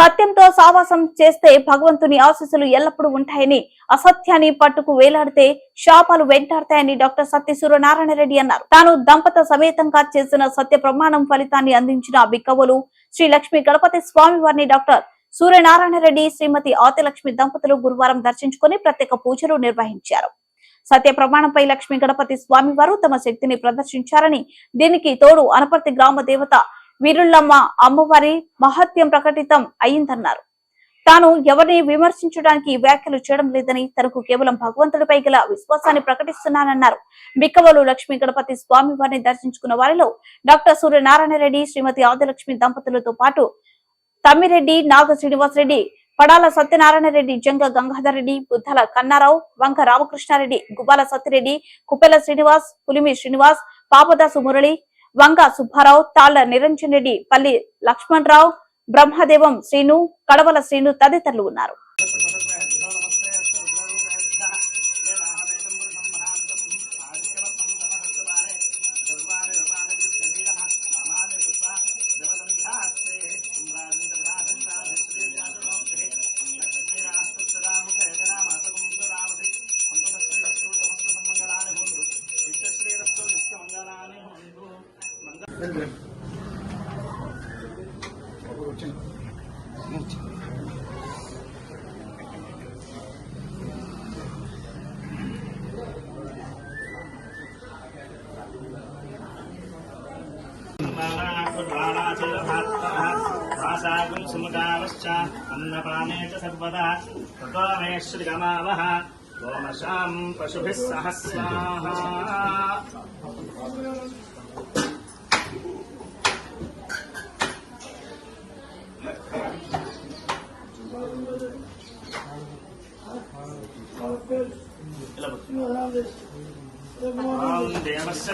సత్యంతో సావాసం చేస్తే భగవంతుని ఆశీస్సులు ఎల్లప్పుడూ ఉంటాయని అసత్యాన్ని పట్టుకు వేలాడితే శాపాలు వెంటాడతాయని డాక్టర్ సత్య సూర్యనారాయణ రెడ్డి అన్నారు. తాను దంపత సమేతంగా చేసిన సత్య ప్రమాణం ఫలితాన్ని అందించిన బిక్కవులు శ్రీ లక్ష్మి గణపతి స్వామి వారిని డాక్టర్ సూర్యనారాయణ రెడ్డి శ్రీమతి ఆతిలక్ష్మి దంపతులు గురువారం దర్శించుకుని ప్రత్యేక పూజలు నిర్వహించారు. సత్య ప్రమాణంపై లక్ష్మీ గణపతి స్వామి వారు తమ శక్తిని ప్రదర్శించారని దీనికి తోడు అనపర్తి గ్రామ దేవత వీరుళ్ళమ్మ అమ్మవారి మహత్యం ప్రకటితం అయిందన్నారు తాను ఎవరిని విమర్శించడానికి వ్యాఖ్యలు చేయడం లేదని తనకు కేవలం భగవంతుడిపై గల విశ్వాసాన్ని ప్రకటిస్తున్నానన్నారు. బిక్కవలు లక్ష్మీ గణపతి స్వామి వారిని దర్శించుకున్న వారిలో డాక్టర్ సూర్యనారాయణ రెడ్డి శ్రీమతి ఆదిలక్ష్మి దంపతులతో పాటు తమ్మిరెడ్డి నాగ శ్రీనివాస్ రెడ్డి పడాల సత్యనారాయణ రెడ్డి జంగ గంగాధర్ రెడ్డి బుద్ధల కన్నారావు వంక రామకృష్ణారెడ్డి గుబ్బాల సత్యరెడ్డి కుప్పెల శ్రీనివాస్ పులిమి శ్రీనివాస్ పాపదాసు మురళి వంగ సుబ్బారావు తాళ్ళ నిరంజన్ రెడ్డి పల్లి లక్ష్మణరావు బ్రహ్మదేవం శ్రీను కడవల శ్రీను తదితరులు ఉన్నారు. వాసాగుం సుముఖావశ్చ అన్నపానే చ సర్వదా తత్వమే శ్రీగమావహ గోమశాం పశుభిः సహ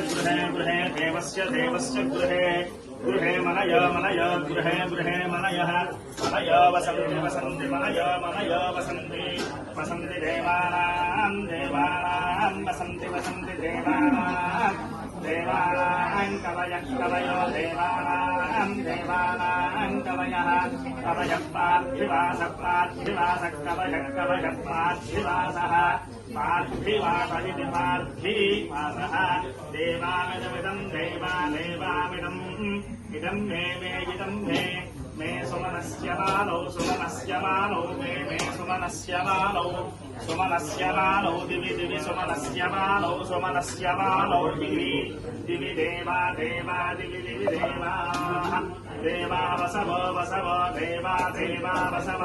गृहे गृहे देवस्य देवस्य गृहे गृहे मनय मनय गृहे गृहे मनयः। मनय वसन्ति वसन्ति, मनय मनय वसन्ति। वसन्ति देवानाम् देवानाम् वसन्ति वसन्ति देवानां। देवानां कवयः कवयो देवानां देवानां कवयः कवयः पार्थिवास पार्थिवास कवयः कवयः पार्थिवासः पार्थिवास इति पार्थिवासः देवामिदमिदम् देवा देवामिदम् इदम् मे मे इदम् मे मे सुमनस्य मानौ सुमनस्य मानौ मे मे सुमनस्य मानौ सुमनस्य मानौ दिवि दिवि सुमनस्य मानौ सुमनस्य मानौ दिवि दिवि देवा देवा दिवि दिवि देवाः देवा वसव वसव देवा देवा वसव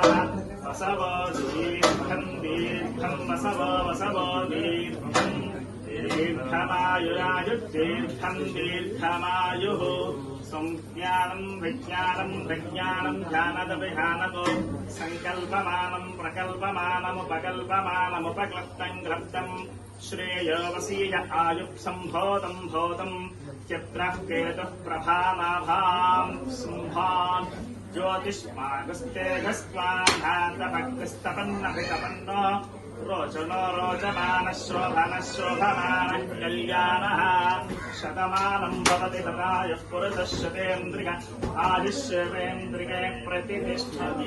वसव दीर्घम् दीर्घम् वसव वसव दीर्घम् दीर्घमायुरायुर्दीर्घम् दीर्घमायुः संज्ञानम् विज्ञानम् विज्ञानम् ध्यानदभिधानको सङ्कल्पमानम् प्रकल्पमानमुपकल्पमानमुपक्लप्तम् ग्लप्तम् श्रेयोवसीय आयुः सम्भोतम् भूतम् चित्रः केतुः प्रभानाभाम् सम्भान् ज्योतिष्मागस्तेजस्त्वान्नातभक्तिस्तपन्नभितपन्नो रोचनो रोचमानः शोभनः शोभमानः कल्याणः शतमानम् भवति तथायुः पुरुषः शतेन्द्रिय आयुष्येवेन्द्रिये प्रतिष्ठति